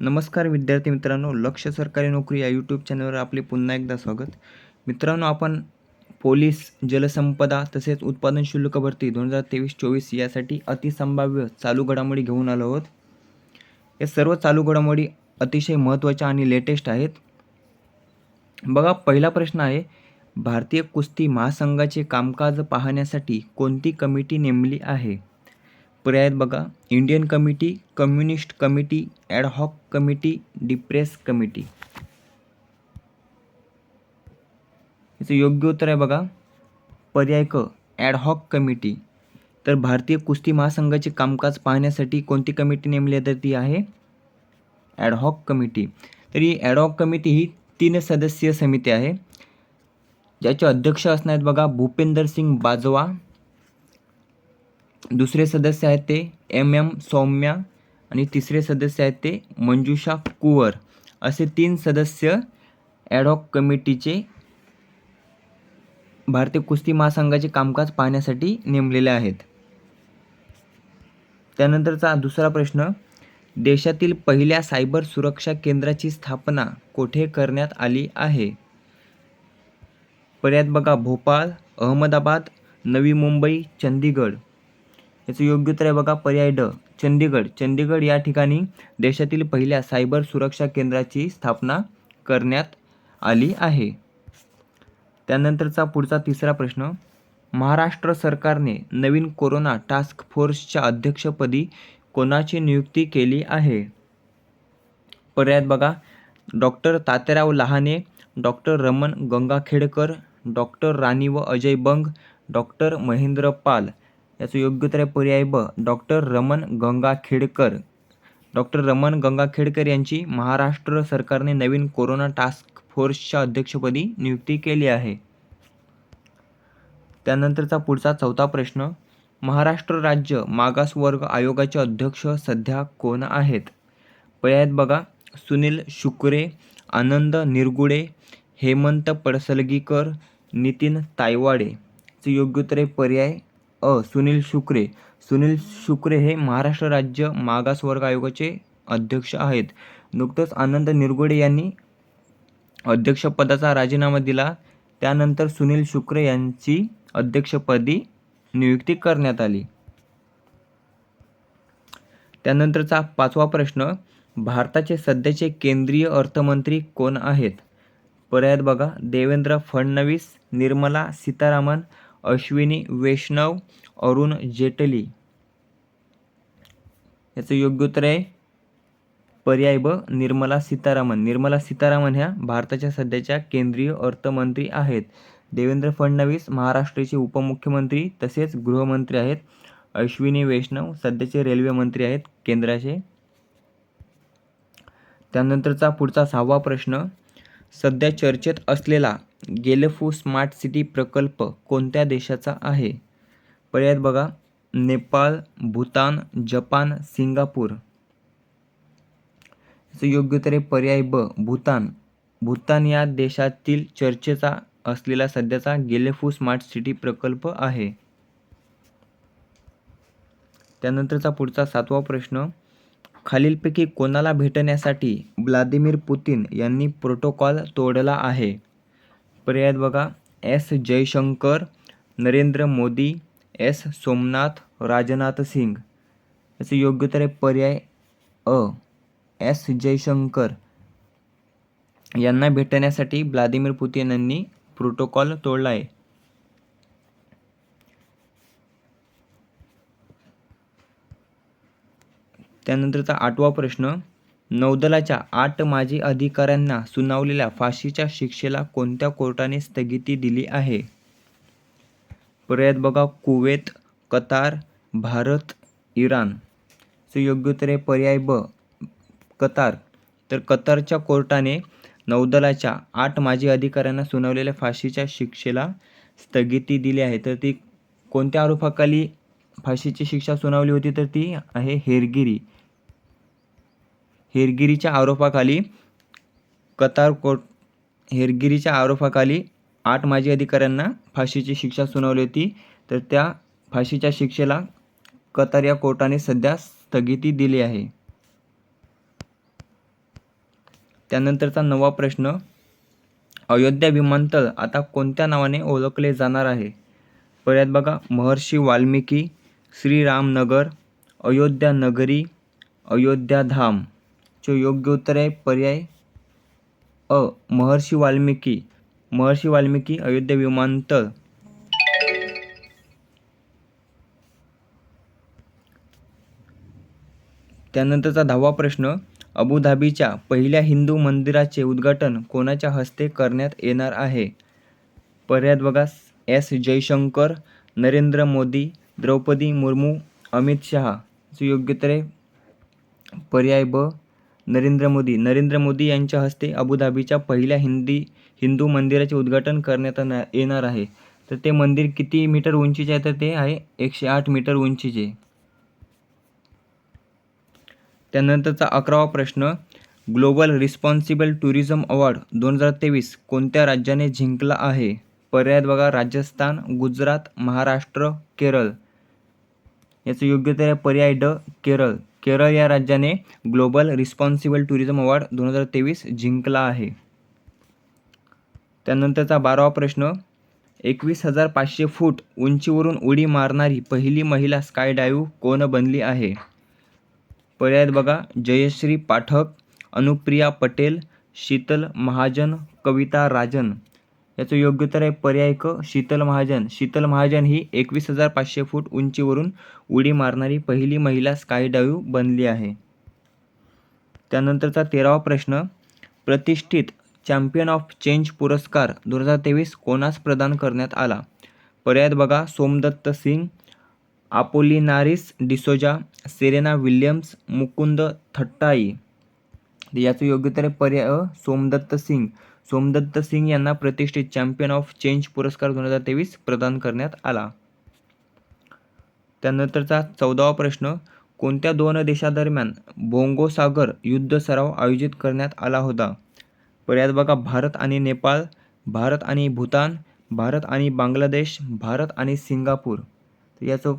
नमस्कार विद्यार्थी मित्रांनो लक्ष सरकारी नोकरी या यूट्यूब चॅनलवर आपले पुन्हा एकदा स्वागत. मित्रांनो आपण पोलीस जलसंपदा तसेच उत्पादन शुल्क भरती दोन हजार तेवीस चोवीस यासाठी अतिसंभाव्य चालू घडामोडी घेऊन आलो आहोत. या सर्व चालू घडामोडी अतिशय महत्त्वाच्या आणि लेटेस्ट आहेत. बघा पहिला प्रश्न आहे भारतीय कुस्ती महासंघाचे कामकाज पाहण्यासाठी कोणती कमिटी नेमली आहे? पर्याय आहेत बघा. Indian committee communist committee ad hoc committee depress committee याचं योग्य उत्तर आहे बघा. पर्याय क ॲडहॉक कमिटी तर भारतीय कुस्ती महासंघाचे कामकाज पाहण्यासाठी कोणती कमिटी नेमली आहे? तर ती आहे ॲडहॉक कमिटी तर ही ॲडहॉक कमिटी ही तीन सदस्यीय समिती आहे. ज्याचे अध्यक्ष असणार आहेत बघा भूपेंदर सिंग बाजवा दुसरे सदस्य आहेत ते एम एम सौम्या आणि तिसरे सदस्य आहेत ते मंजुषा कुवर. असे तीन सदस्य ॲडॉक कमिटीचे भारतीय कुस्ती महासंघाचे कामकाज पाहण्यासाठी नेमलेले आहेत. त्यानंतरचा दुसरा प्रश्न देशातील पहिल्या सायबर सुरक्षा केंद्राची स्थापना कोठे करण्यात आली आहे? पर्यात बघा भोपाळ अहमदाबाद नवी मुंबई चंदीगड याचं योग्य उत्तर आहे बघा पर्याय ड चंदीगड. चंदीगड या ठिकाणी देशातील पहिल्या सायबर सुरक्षा केंद्राची स्थापना करण्यात आली आहे. त्यानंतरचा पुढचा तिसरा प्रश्न महाराष्ट्र सरकारने नवीन कोरोना टास्क फोर्सच्या अध्यक्षपदी कोणाची नियुक्ती केली आहे? पर्यायात बघा doctor Tatyarao Lahane doctor Raman Gangakhedkar doctor Rani व अजय बंग डॉक्टर महेंद्र पाल याचं योग्य उत्तर आहे पर्याय ब. डॉक्टर रमण गंगाखेडकर. डॉक्टर रमण गंगाखेडकर यांची महाराष्ट्र सरकारने नवीन कोरोना टास्क फोर्सच्या अध्यक्षपदी नियुक्ती केली आहे. त्यानंतरचा पुढचा चौथा प्रश्न महाराष्ट्र राज्य मागासवर्ग आयोगाचे अध्यक्ष सध्या कोण आहेत? पर्यायात बघा सुनील शुक्रे आनंद निरगुडे हेमंत पडसलगीकर नितीन तायवाडे. योग्य उत्तर पर्याय अ सुनील शुक्रे. सुनील शुक्रे हे महाराष्ट्र राज्य मागासवर्ग आयोगाचे अध्यक्ष आहेत. नुकतंच आनंद निरगुडे यांनी अध्यक्षपदाचा राजीनामा दिला. त्यानंतर सुनील शुक्रे यांची अध्यक्षपदी नियुक्ती करण्यात आली. त्यानंतरचा पाचवा प्रश्न भारताचे सध्याचे केंद्रीय अर्थमंत्री कोण आहेत? पर्यायात बघा देवेंद्र फडणवीस निर्मला सीतारामन अश्विनी वैष्णव अरुण जेटली. याचं योग्य उत्तर आहे पर्याय ब निर्मला सीतारामन. निर्मला सीतारामन ह्या भारताच्या सध्याच्या केंद्रीय अर्थमंत्री आहेत. देवेंद्र फडणवीस महाराष्ट्राचे उपमुख्यमंत्री तसेच गृहमंत्री आहेत. अश्विनी वैष्णव सध्याचे रेल्वे मंत्री आहेत केंद्राचे. त्यानंतरचा पुढचा सहावा प्रश्न सध्या चर्चेत असलेला गेलेफू स्मार्ट सिटी प्रकल्प कोणत्या देशाचा आहे? पर्यायात बघा. Nepal Bhutan Japan Singapore. योग्य उत्तर आहे पर्याय ब भूतान. भूतान या देशातील चर्चेचा असलेला सध्याचा गेलेफू स्मार्ट सिटी प्रकल्प आहे. त्यानंतरचा पुढचा सातवा प्रश्न. खालीलपैकी कोणाला भेटण्यासाठी व्लादिमीर पुतीन यांनी प्रोटोकॉल तोडला आहे? पर्यायात बघा. S Jaishankar Narendra Modi S Somnath Rajnath Singh. याचं योग्य तर आहे पर्याय अ. एस जयशंकर. यांना भेटण्यासाठी व्लादिमीर पुतीन यांनी प्रोटोकॉल तोडला आहे. त्यानंतरचा आठवा प्रश्न नौदलाच्या आठ माजी अधिकाऱ्यांना सुनावलेल्या फाशीच्या शिक्षेला कोणत्या कोर्टाने स्थगिती दिली आहे? पर्यायात बघा Kuwait Qatar Bharat Iran. So योग्य उत्तर आहे पर्याय ब कतार. तर कतारच्या कोर्टाने नौदलाच्या आठ माजी अधिकाऱ्यांना सुनावलेल्या फाशीच्या शिक्षेला स्थगिती दिली आहे. तर ती कोणत्या आरोपाखाली फाशीची शिक्षा सुनावली होती? तर ती आहे हेरगिरी. हेरगिरीच्या आरोपाखाली कतार कोट हेरगिरीच्या आरोपाखाली आठ माजी अधिकाऱ्यांना फाशीची शिक्षा सुनावली होती. तर त्या फाशीच्या शिक्षेला कतार या कोर्टाने सध्या स्थगिती दिली आहे. त्यानंतरचा नवा प्रश्न अयोध्या विमानतळ आता कोणत्या नावाने ओळखले जाणार आहे? पर्यात बघा महर्षी वाल्मिकी श्रीरामनगर अयोध्या नगरी अयोध्या धाम. चे योग्य उत्तर आहे. पर्याय अ. महर्षी वाल्मिकी. महर्षी वाल्मिकी अयोध्या विमानतळ. त्यानंतरचा दहावा प्रश्न अबुधाबीच्या पहिल्या हिंदू मंदिराचे उद्घाटन कोणाच्या हस्ते करण्यात येणार आहे? पर्याय बघा एस. जयशंकर नरेंद्र मोदी द्रौपदी मुर्मू अमित शहा. चे योग्य तर पर्याय ब. नरेंद्र मोदी. नरेंद्र मोदी यांच्या हस्ते अबुधाबीच्या पहिल्या हिंदी हिंदू मंदिराचे उद्घाटन करण्यात येणार- येणार आहे. तर ते मंदिर किती मीटर उंचीचे आहे? तर ते आहे एकशे आठ मीटर उंचीचे. त्यानंतरचा अकरावा प्रश्न ग्लोबल रिस्पॉन्सिबल टुरिझम अवॉर्ड दोन हजार तेवीस कोणत्या राज्याने जिंकला आहे? पर्यायात बघा राजस्थान गुजरात महाराष्ट्र केरळ. याचं योग्य तर पर्याय ड केरळ. केरळ या राज्याने ग्लोबल रिस्पॉन्सिबल टुरिझम अवॉर्ड दोन हजार तेवीस जिंकला आहे. त्यानंतरचा बारावा प्रश्न एकवीस हजार पाचशे फूट उंचीवरून उडी मारणारी पहिली महिला स्काय डायव्ह कोण बनली आहे? पर्यायात बघा जयश्री पाठक अनुप्रिया पटेल शीतल महाजन कविता राजन. याचं योग्य तर आहे पर्याय क शीतल महाजन. शीतल महाजन ही एकवीस हजार पाचशे फूट उंचीवरून उडी मारणारी पहिली महिला स्कायडाईव्ह बनली आहे. त्यानंतरचा तेरावा प्रश्न प्रतिष्ठित चॅम्पियन ऑफ चेंज पुरस्कार दोन हजार तेवीस कोणास प्रदान करण्यात आला? पर्यायात बघा सोमदत्त सिंग आपोलिनारिस डिसोजा सेरेना विल्यम्स मुकुंद थट्टाई. याचं योग्य तर आहे पर्याय सोमदत्त सिंग. सोमदत्त सिंग यांना प्रतिष्ठित चॅम्पियन ऑफ चेंज पुरस्कार दोन हजार तेवीस प्रदान करण्यात आला. त्यानंतरचा चौदावा प्रश्न कोणत्या दोन देशादरम्यान बोंगोसागर युद्ध सराव आयोजित करण्यात आला होता? पर्यायात बघा भारत आणि नेपाळ भारत आणि भूतान भारत आणि बांगलादेश भारत आणि सिंगापूर. तर याचं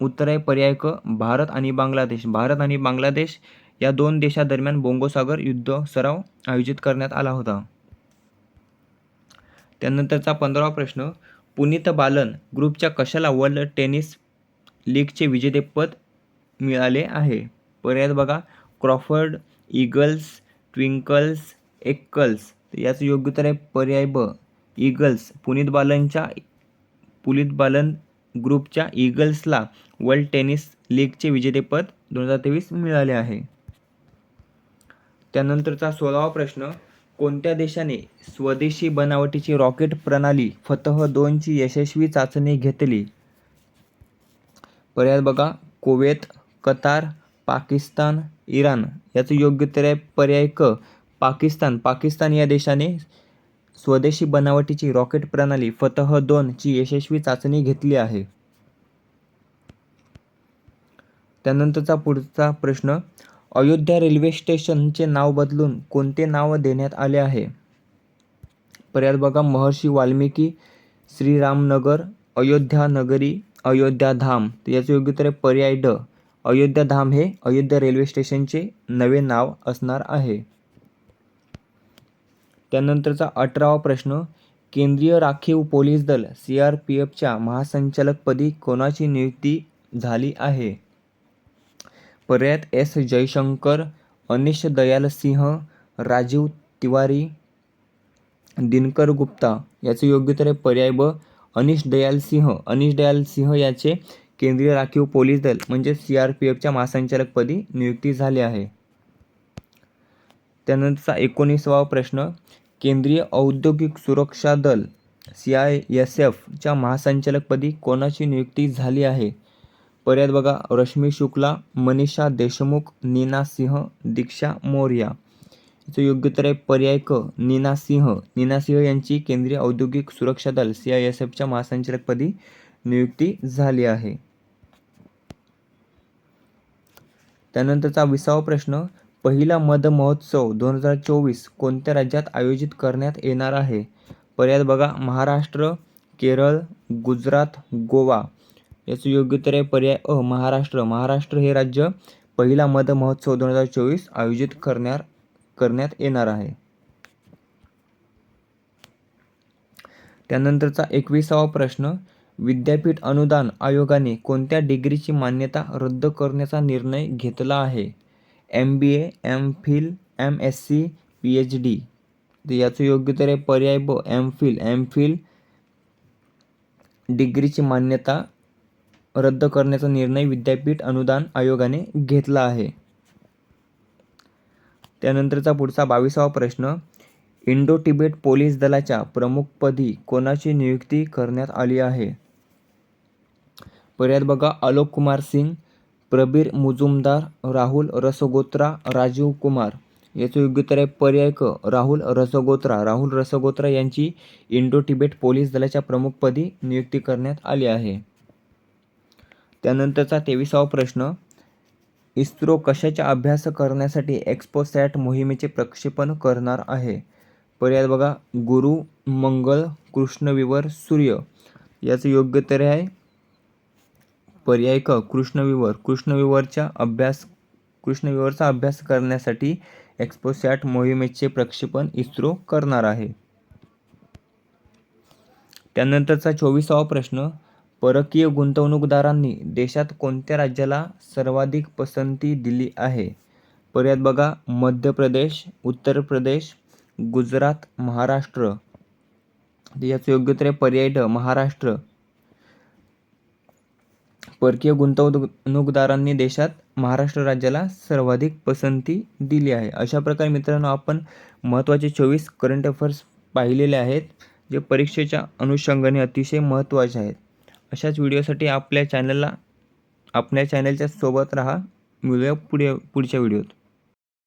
उत्तर आहे पर्याय क भारत आणि बांगलादेश. भारत आणि बांगलादेश या दोन देशादरम्यान बोंगोसागर युद्ध सराव आयोजित करण्यात आला होता. त्यानंतरचा पंधरावा प्रश्न पुनीत बालन ग्रुपच्या कशाला वर्ल्ड टेनिस लीगचे विजेतेपद मिळाले आहे? पर्यायात बघा क्रॉफर्ड ईगल्स ट्विंकल्स एक्कल्स. याचं योग्य उत्तर आहे पर्याय ब ईगल्स. पुनीत बालनच्या पुनीत बालन ग्रुपच्या ईगल्सला वर्ल्ड टेनिस लीगचे विजेतेपद दोन हजार तेवीस मिळाले आहे. त्यानंतरचा सोळावा प्रश्न कोणत्या देशाने स्वदेशी बनावटीची रॉकेट प्रणाली फतह दोनची यशस्वी चाचणी घेतली? पर्याय बघा. कुवेत कतार पाकिस्तान इराण याचं योग्य आहे पर्याय क. पाकिस्तान पाकिस्तान या देशाने स्वदेशी बनावटीची रॉकेट प्रणाली फतह दोनची यशस्वी चाचणी घेतली आहे. त्यानंतरचा पुढचा प्रश्न अयोध्या रेल्वे स्टेशनचे नाव बदलून कोणते नाव देण्यात आले आहे? पर्याय बघा महर्षी वाल्मिकी श्रीरामनगर अयोध्या नगरी अयोध्या धाम. तर याचं योग्य उत्तर आहे पर्याय ड. अयोध्या धाम हे अयोध्या रेल्वे स्टेशनचे नवे नाव असणार आहे. त्यानंतरचा अठरावा प्रश्न. केंद्रीय राखीव पोलीस दल सी आर पी एफच्या महासंचालकपदी कोणाची नियुक्ती झाली आहे? पर्यायात एस. जयशंकर अनिश दयाल सिंह राजीव तिवारी दिनकर गुप्ता याचे योग्य तर पर्याय ब अनिश दयाल सिंह. अनिश दयाल सिंह याचे केंद्रीय राखीव पोलीस दल म्हणजे सी आर पी एफच्या महासंचालकपदी नियुक्ती झाली आहे. त्यानंतरचा एकोणीसावा प्रश्न केंद्रीय औद्योगिक सुरक्षा दल सी आय एस एफच्या महासंचालकपदी कोणाची नियुक्ती झाली आहे? पर्याय बघा. रश्मी शुक्ला मनीषा देशमुख नीना सिंह दीक्षा मोर्या. याचं योग्य उत्तर आहे पर्याय क नीना सिंह. नीना सिंह यांची केंद्रीय औद्योगिक सुरक्षा दल सी आय एस एफच्या महासंचालकपदी नियुक्ती झाली आहे. त्यानंतरचा विसावा प्रश्न पहिला मध महोत्सव दोन हजार चोवीस कोणत्या राज्यात आयोजित करण्यात येणार आहे? पर्याय बघा महाराष्ट्र केरळ गुजरात गोवा. याचं योग्य उत्तर आहे पर्याय अ महाराष्ट्र. महाराष्ट्र हे राज्य पहिला मध महोत्सव दोन हजार चोवीस आयोजित करणार करण्यात येणार आहे. त्यानंतरचा एकविसावा प्रश्न विद्यापीठ अनुदान आयोगाने कोणत्या डिग्रीची मान्यता रद्द करण्याचा निर्णय घेतला आहे? M B A M Phil M S C P H D. तर याचं योग्य तर आहे पर्याय ब एम फिल. एम फिल डिग्रीची मान्यता रद्द करण्याचा निर्णय विद्यापीठ अनुदान आयोगाने घेतला आहे. त्यानंतरचा पुढचा बावीसावा प्रश्न इंडो तिबेट पोलीस दलाच्या प्रमुखपदी कोणाची नियुक्ती करण्यात आली आहे? पर्याय बघा आलोक कुमार सिंग प्रबीर मुजुमदार राहुल रसगोत्रा राजीव कुमार. याचं योग्य उत्तर आहे पर्याय क राहुल रसगोत्रा. राहुल रसगोत्रा यांची इंडो तिबेट पोलीस दलाच्या प्रमुखपदी नियुक्ती करण्यात आली आहे. त्यानंतरचा तेविसावा प्रश्न इस्रो कशाचा अभ्यास करण्यासाठी एक्सपोसॅट मोहिमेचे प्रक्षेपण करणार आहे? पर्याय बघा गुरु मंगल कृष्णविवर सूर्य. याचं योग्य तरी आहे? पर्याय क कृष्णविवर कृष्णविवरच्या अभ्यास कृष्णविवरचा अभ्यास करण्यासाठी एक्सपोसॅट मोहिमेचे प्रक्षेपण इस्रो करणार आहे. त्यानंतरचा चोवीसावा प्रश्न परकीय गुंतवणूकदारांनी देशात कोणत्या राज्याला सर्वाधिक पसंती दिली आहे? पर्याय बघा मध्य प्रदेश उत्तर प्रदेश गुजरात महाराष्ट्र. याचं योग्य उत्तर आहे पर्याय ड महाराष्ट्र. परकीय गुंतवणूकदारांनी देशात महाराष्ट्र राज्याला सर्वाधिक पसंती दिली आहे. अशा प्रकारे मित्रांनो आपण महत्त्वाचे चोवीस करंट अफेअर्स पाहिलेले आहेत जे परीक्षेच्या अनुषंगाने अतिशय महत्त्वाचे आहेत. अशाच व्हिडिओसाठी आपल्या चॅनलला आपल्या चॅनलच्या सोबत राहा. मिळूया पुढे पुढच्या व्हिडिओत.